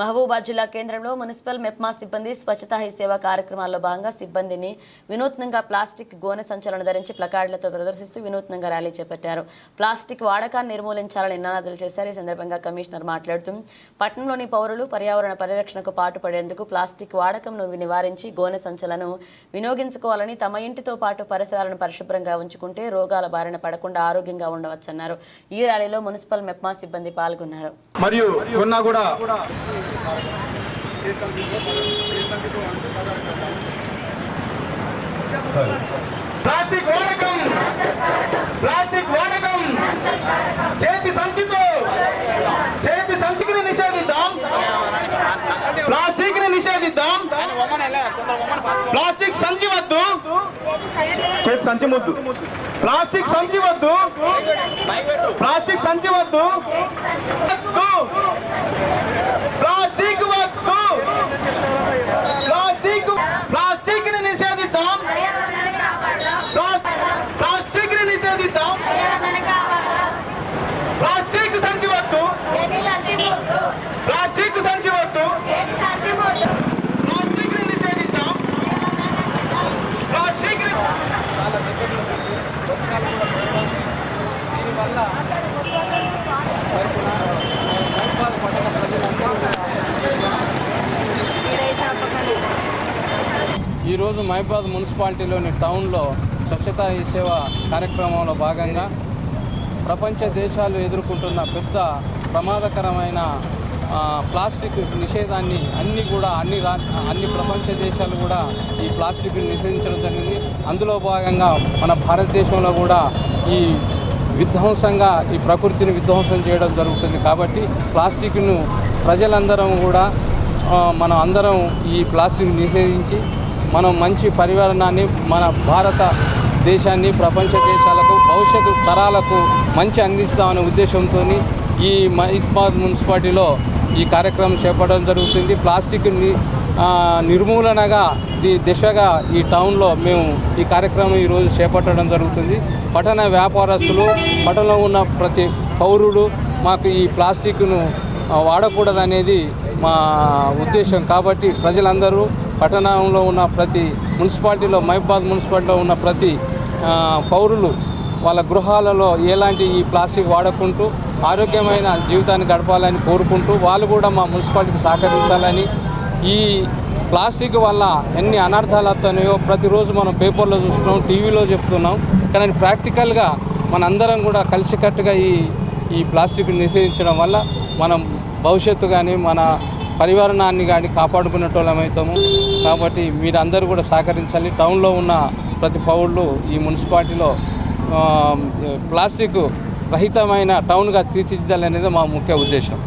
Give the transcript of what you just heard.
మహబూబాద్ జిల్లా కేంద్రంలో మున్సిపల్ మెప్మా సిబ్బంది స్వచ్ఛతా హీ సేవ కార్యక్రమాల్లో భాగంగా సిబ్బందిని వినూత్నంగా ప్లాస్టిక్ గోనె సంచులను ధరించి ప్లకార్డులతో ప్రదర్శిస్తూ వినూత్నంగా ర్యాలీ చేపట్టారు. ప్లాస్టిక్ వాడకాన్ని నిర్మూలించాలని నినాదాలు చేశారు. ఈ సందర్భంగా కమిషనర్ మాట్లాడుతూ పట్టణంలోని పౌరులు పర్యావరణ పరిరక్షణకు పాటుపడేందుకు ప్లాస్టిక్ వాడకంను నివారించి గోనె సంచలను వినియోగించుకోవాలని తమ ఇంటితో పాటు పరిసరాలను పరిశుభ్రంగా ఉంచుకుంటే రోగాల బారిన పడకుండా ఆరోగ్యంగా ఉండవచ్చన్నారు. ఈ ర్యాలీలో మున్సిపల్ మెప్మా సిబ్బంది పాల్గొన్నారు. మరియు కొన్నా కూడా ప్లాస్టిక్ వాడకం! ప్లాస్టిక్ వాడకం! చేతి సంచితో! చేతి సంచికిని నిషేధిద్దాం! ప్లాస్టిక్ని నిషేధిద్దాం! ప్లాస్టిక్ సంచి వద్దు! చేతి సంచి ముద్దు! ప్లాస్టిక్ సంచి వద్దు! ప్లాస్టిక్ సంచి వద్దు! వద్దు ప్లాస్టిక్ వద్దు ప్లాస్టిక్ ప్లాస్టిక్ని నిషేధిద్దాం ప్లాస్- ప్లాస్టిక్ని నిషేధిద్దాం ప్లాస్టిక్ సంచి వద్దు ప్లాస్టిక్ సంచి వద్దు ప్లాస్టిక్ని నిషేధిద్దాం ప్లాస్టిక్ని ఈరోజు మహిబాద్ మున్సిపాలిటీలోని టౌన్లో స్వచ్ఛతా ఈ సేవ కార్యక్రమంలో భాగంగా ప్రపంచ దేశాలు ఎదుర్కొంటున్న పెద్ద ప్రమాదకరమైన ప్లాస్టిక్ నిషేధాన్ని అన్ని కూడా అన్ని రా అన్ని ప్రపంచ దేశాలు కూడా ఈ ప్లాస్టిక్ నిషేధించడం జరిగింది. అందులో భాగంగా మన భారతదేశంలో కూడా ఈ విధ్వంసంగా ఈ ప్రకృతిని విధ్వంసం చేయడం జరుగుతుంది కాబట్టి ప్లాస్టిక్ను ప్రజలందరం కూడా మనం అందరం ఈ ప్లాస్టిక్ నిషేధించి మనం మంచి పర్యావరణాన్ని మన భారత దేశాన్ని ప్రపంచ దేశాలకు భవిష్యత్తు తరాలకు మంచి అందిస్తామనే ఉద్దేశంతో ఈ మహిత్బాద్ మున్సిపాలిటీలో ఈ కార్యక్రమం చేపట్టడం జరుగుతుంది. ప్లాస్టిక్ని నిర్మూలనగా ఈ దిశగా ఈ టౌన్లో మేము ఈ కార్యక్రమం ఈరోజు చేపట్టడం జరుగుతుంది. పట్టణ వ్యాపారస్తులు పట్టణంలో ఉన్న ప్రతి పౌరుడు మాకు ఈ ప్లాస్టిక్ను వాడకూడదనేది మా ఉద్దేశం. కాబట్టి ప్రజలందరూ పట్టణంలో ఉన్న ప్రతి మున్సిపాలిటీలో మహిబాద్ మున్సిపాలిటీలో ఉన్న ప్రతి పౌరులు వాళ్ళ గృహాలలో ఎలాంటి ఈ ప్లాస్టిక్ వాడకుంటూ ఆరోగ్యమైన జీవితాన్ని గడపాలని కోరుకుంటూ వాళ్ళు కూడా మా మున్సిపాలిటీకి సహకరించాలని ఈ ప్లాస్టిక్ వల్ల ఎన్ని అనర్థాలు వస్తున్నాయో ప్రతిరోజు మనం పేపర్లో చూస్తున్నాం టీవీలో చెప్తున్నాం. కానీ ప్రాక్టికల్గా మనందరం కూడా కలిసికట్టుగా ఈ ఈ ప్లాస్టిక్ నిషేధించడం వల్ల మనం భవిష్యత్తు కానీ మన పరివారణాన్ని కానీ కాపాడుకునేటోళ్ళమవుతాము కాబట్టి మీరందరూ కూడా సహకరించాలి. టౌన్లో ఉన్న ప్రతి పౌరులు ఈ మున్సిపాలిటీలో ప్లాస్టిక్ రహితమైన టౌన్గా తీర్చిదిద్దాలనేది మా ముఖ్య ఉద్దేశం.